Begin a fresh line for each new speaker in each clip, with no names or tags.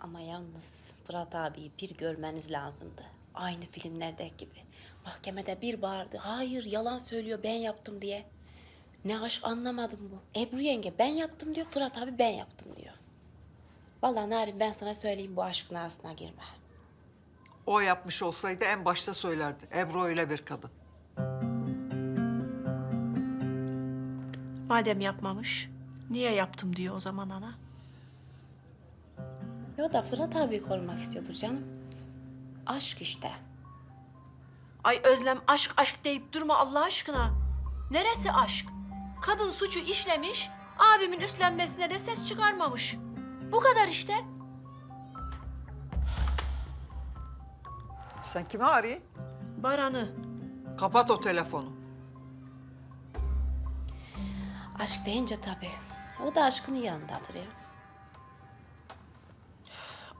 Ama yalnız Fırat abiyi bir görmeniz lazımdı. Aynı filmlerdeki gibi. Mahkemede bir bağırdı. Hayır yalan söylüyor ben yaptım diye. Ne aşk anlamadım bu. Ebru yenge ben yaptım diyor. Fırat abi ben yaptım diyor. Vallahi Narin ben sana söyleyeyim bu aşkın arasına girme.
O yapmış olsaydı en başta söylerdi. Ebru öyle bir kadın.
Madem yapmamış, niye yaptım diyor o zaman ana?
Yo da Fırat abi korumak istiyordur canım. Aşk işte.
Ay Özlem aşk aşk deyip durma Allah aşkına. Neresi aşk? Kadın suçu işlemiş, abimin üstlenmesine de ses çıkarmamış. Bu kadar işte.
Sen kimi arayın?
Baran'ı.
Kapat o telefonu.
Aşk deyince tabii. O da aşkın yanındadır ya.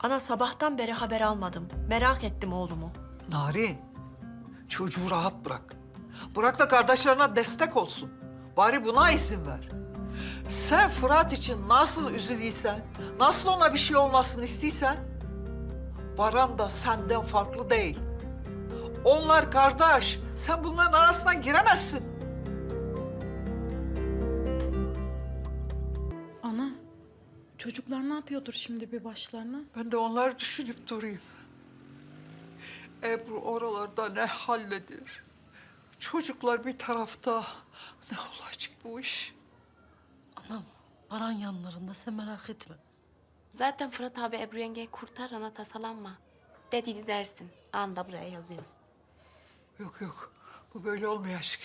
Ana sabahtan beri haber almadım. Merak ettim oğlumu.
Narin, çocuğu rahat bırak. Bırak da kardeşlerine destek olsun. Bari buna izin ver. Sen Fırat için nasıl üzülüysen, nasıl ona bir şey olmasını istiysen... Baran da senden farklı değil. Onlar kardeş. Sen bunların arasına giremezsin.
Çocuklar ne yapıyordur şimdi bir başlarına?
Ben de onları düşünüp durayım. Ebru oralarda ne halledir? Çocuklar bir tarafta. Ne olacak bu iş?
Anam, Baran yanlarında sen merak etme.
Zaten Fırat abi Ebru yengeyi kurtar ana tasalanma. Dediydi dersin. Anda buraya yazıyor.
Yok yok, bu böyle olmayacak.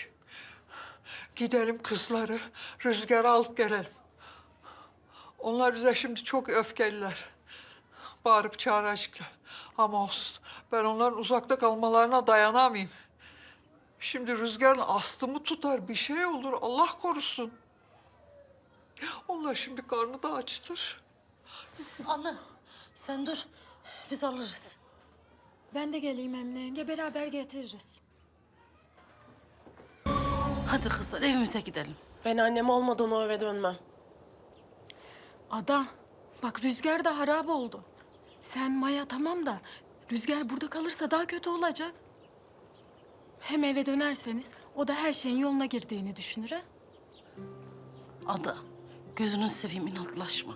Gidelim kızları rüzgara alıp gelelim. Onlar bize şimdi çok öfkeliler. Bağırıp çağıracaklar. Ama olsun, ben onların uzakta kalmalarına dayanamayayım. Şimdi rüzgarın astımı tutar, bir şey olur, Allah korusun. Onlar şimdi karnı da açtır.
Anne, sen dur. Biz alırız.
Ben de geleyim Emine yenge, beraber getiririz.
Hadi kızlar evimize gidelim.
Ben annem olmadan o eve dönmem.
Ada, bak Rüzgar da harap oldu. Sen Maya tamam da Rüzgar burada kalırsa daha kötü olacak. Hem eve dönerseniz o da her şeyin yoluna girdiğini düşünür ha.
Ada, gözünü seveyim inatlaşma.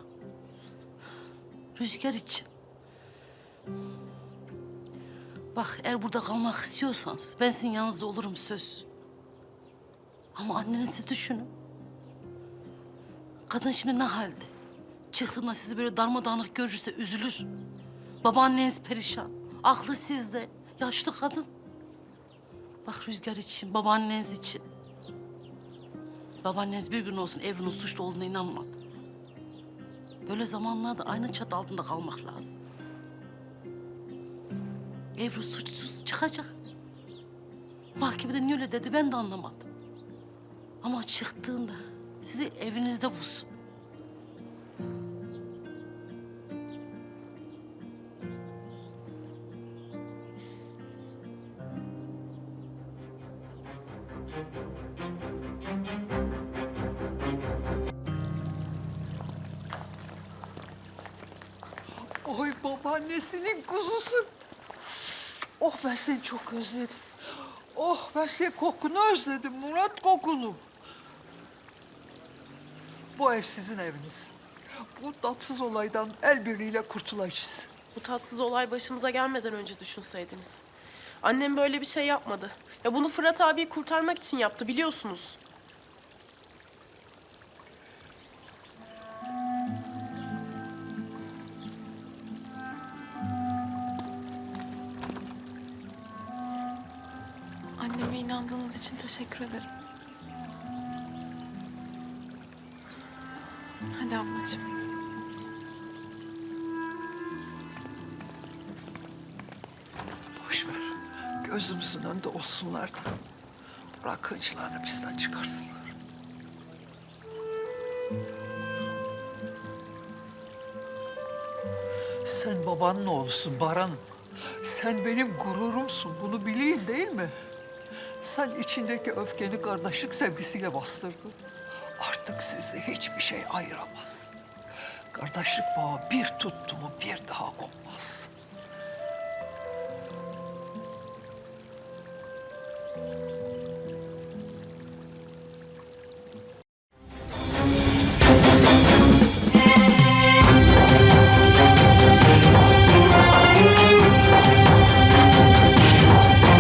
Rüzgar için. Bak eğer burada kalmak istiyorsanız ben sizin yanınızda olurum söz. Ama annenizi düşünün. Kadın şimdi ne halde? Çıktığında sizi böyle darmadağınık görürse üzülür. Babaanneniz perişan. Aklı sizde. Yaşlı kadın. Bak Rüzgar için, babaanneniz için. Babaanneniz bir gün olsun Ebru'nun suçlu olduğuna inanmadı. Böyle zamanlarda aynı çatı altında kalmak lazım. Ebru suçsuz çıkacak. Mahkemede niye öyle dedi ben de anlamadım. Ama çıktığında sizi evinizde bulsun.
Oy babaannesinin kuzusu. Oh ben seni çok özledim. Oh ben senin kokunu özledim Murat kokunu. Bu ev sizin eviniz. Bu tatsız olaydan el birliğiyle kurtulacağız.
Bu tatsız olay başımıza gelmeden önce düşünseydiniz. Annem böyle bir şey yapmadı. Ya bunu Fırat abiyi kurtarmak için yaptı biliyorsunuz.
Anneme inandığınız için teşekkür ederim. Hadi ablacığım.
Gözümüzün önünde olsunlar da. Bırak hınçlarını bizden çıkarsınlar. Sen babanın oğlusun Baran'ım. Sen benim gururumsun. Bunu bileyim değil mi? Sen içindeki öfkeni kardeşlik sevgisiyle bastırdın. Artık sizi hiçbir şey ayıramaz. Kardeşlik bağı bir tuttu mu bir